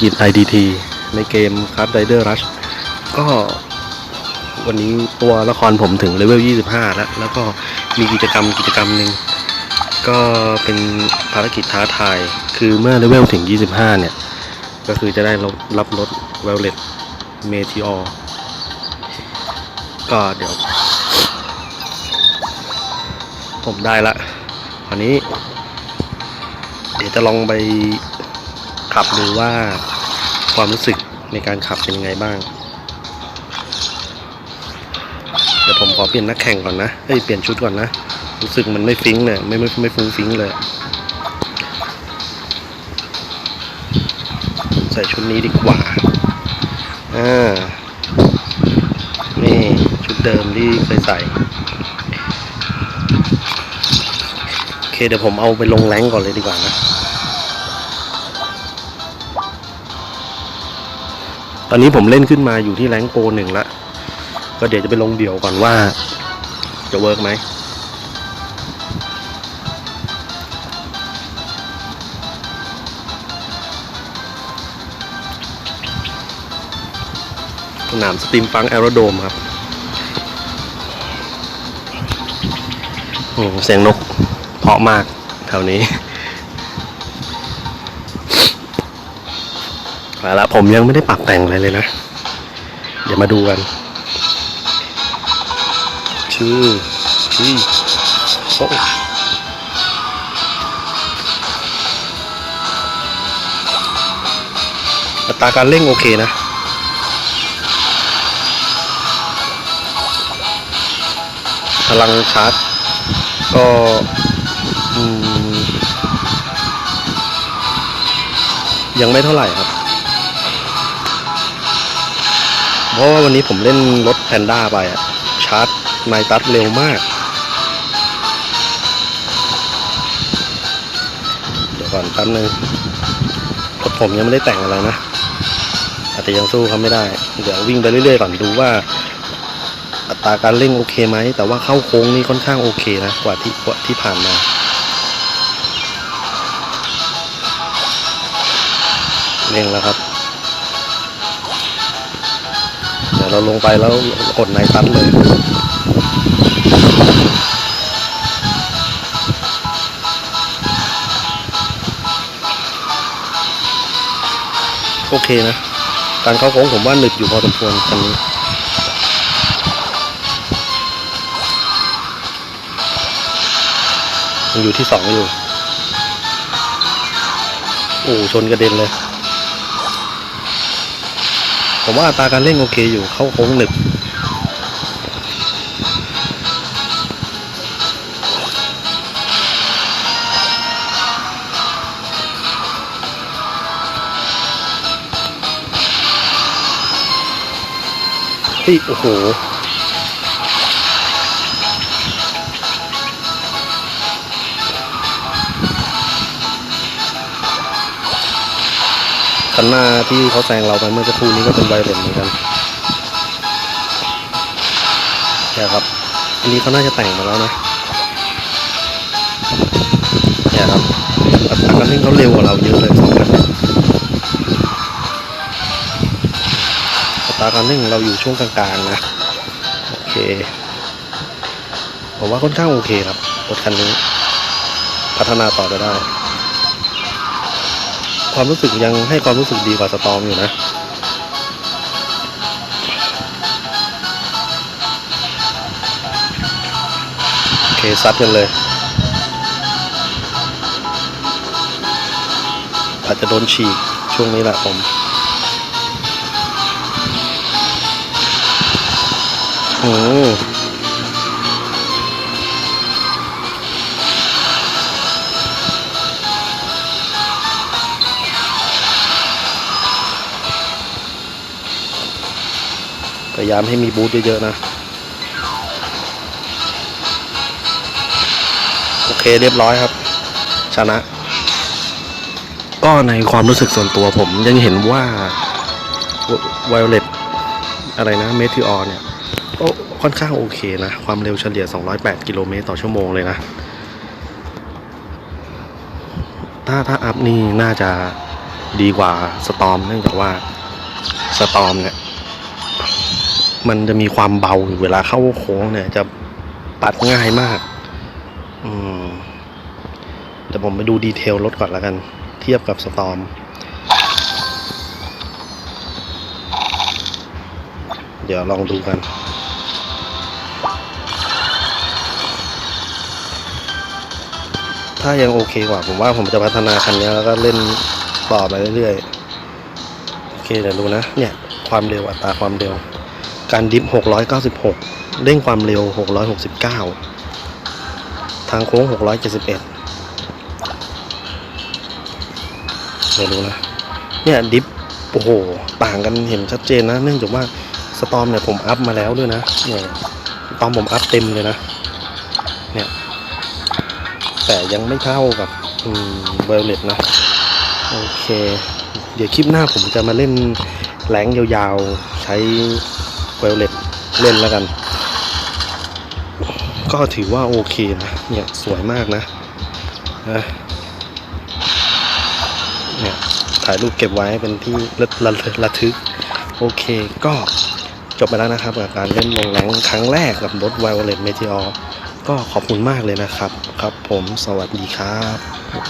กิจ IDT ในเกม Card Rider Rush ก็วันนี้ตัวละครผมถึงเลเวล 25 แล้ว แล้วก็มีกิจกรรมกิจกรรมหนึ่งก็เป็นภารกิจท้าทาย คือเมื่อเลเวลถึง 25 เนี่ย ก็คือจะได้รับรับรถ Violet Meteor ก็เดี๋ยว ผมได้ละอันนี้ เดี๋ยวจะลองไป ขับดูว่าความรู้สึกในการขับเป็นยังไงบ้าง เดี๋ยวผมขอเปลี่ยนนักแข่งก่อนนะเอ้ยเปลี่ยนชุดก่อนนะ รู้สึกมันไม่ฟิงเลยไม่ไม่ไม่ฟุ้งฟิงเลย ใส่ชุดนี้ดีกว่า อ่า นี่ชุดเดิมที่เคยใส่โอเคเดี๋ยวผมเอาไปลงแรงก่อนเลยดีกว่านะ ตอนนี้ผมเล่นขึ้นมาอยู่ที่แรงโปรหนึ่งละก็เดี๋ยวจะไปลงเดี่ยวก่อนว่า จะเวิร์กไหมสนามสตรีมฟังแอโรโดมครับโอ้เสียงนกเพาะมากแถวนี้ เอาละผมยังไม่ได้ปรับแต่งอะไรเลยนะ เดี๋ยวมาดูกันชื่อชื่อโอ้อัตราการเร่งโอเคนะพลังชาร์จก็ยังไม่เท่าไหร่ครับ เพราะว่าวันนี้ผมเล่นรถแพนด้าไปอะชาร์จไมตัสเร็วมาก เดี๋ยวก่อนแป๊บนึงรถผมยังไม่ได้แต่งอะไรนะอาจจะยังสู้เขาไม่ได้ เดี๋ยววิ่งไปเรื่อยๆก่อนดูว่าอัตราการเร่งโอเคไหม แต่ว่าเข้าโค้งนี่ค่อนข้างโอเคนะกว่าที่กว่าที่ผ่านมาเร่งแล้วครับ เราลงไปแล้วกดไนตันเลยโอเคนะ การเข้าโค้งผมว่าหนึบอยู่พอสมควรคันนี้ยังอยู่ที่สองอยู่ โอ้ชนกระเด็นเลย ผมว่าตาการเล่นโอเคอยู่เขาโค้งหนึบที่โอ้โห คันหน้าที่เขาแซงเราไปเมื่อสักครู่นี้ก็เป็นไวเลนเหมือนกันใช่ครับ อันนี้เขาน่าจะแต่งมาแล้วนะเนี่ยครับอัตราการเร่งเขาเร็วกว่าเราเยอะเลยสองคันอัตราการเร่งของเราอยู่ช่วงกลางๆนะโอเคผมว่าค่อนข้างโอเคครับรถคันนี้ พัฒนาต่อไปได้ ความรู้สึกยังให้ความรู้สึกดีกว่าสตอมอยู่นะโอเคซัดกันเลย อาจจะโดนฉีกช่วงนี้แหละผมอื พยายามให้มีบูทเยอะๆนะ โอเคเรียบร้อยครับ ชนะ ก็ในความรู้สึกส่วนตัวผมยังเห็นว่าไวโอเลตอะไรนะเมทิออเนี่ยก็ค่อนข้างโอเคนะ ความเร็วเฉลี่ย 208 กิโลเมตรต่อชั่วโมงเลยนะ ถ้าถ้าอัพนี่น่าจะดีกว่าสตอมเนื่องจากว่าสตอมเนี่ย มันจะมีความเบาอยู่เวลาเข้าโค้งเนี่ย จะปัดง่ายมาก อืมเดี๋ยวผมไปดูดีเทลรถก่อนแล้วกัน เทียบกับสตอมเดี๋ยวลองดูกันถ้ายังโอเคกว่า ผมว่าผมจะพัฒนาคันนี้แล้วก็เล่นต่อไปเรื่อยๆ โอเคเดี๋ยวดูนะ เนี่ย ความเร็วอัตราความเร็ว การดิฟ 696 เร่งความเร็ว 669 ทางโค้ง 671เดี๋ยวดูนะ เนี่ยดิฟ โอ้โห ต่างกันเห็นชัดเจนนะ เนื่องจากว่าสตอมเนี่ยผมอัพมาแล้วด้วยนะเนี่ยสตอมผมอัพเต็มเลยนะ เนี่ย แต่ยังไม่เท่ากับเวลเลตนะ โอเค เดี๋ยวคลิปหน้าผมจะมาเล่นแรงยาวๆ ใช้ เวลเลตเล่นแล้วกัน ก็ถือว่าโอเคนะ เนี่ยสวยมากนะนะเนี่ยถ่ายรูปเก็บไว้เป็นที่ระระระทึก โอเคก็จบไปแล้วนะครับกับการเล่นลงแรงครั้งแรกกับรถ Violet Meteor ก็ขอบคุณมากเลยนะครับ ครับผมสวัสดีครับ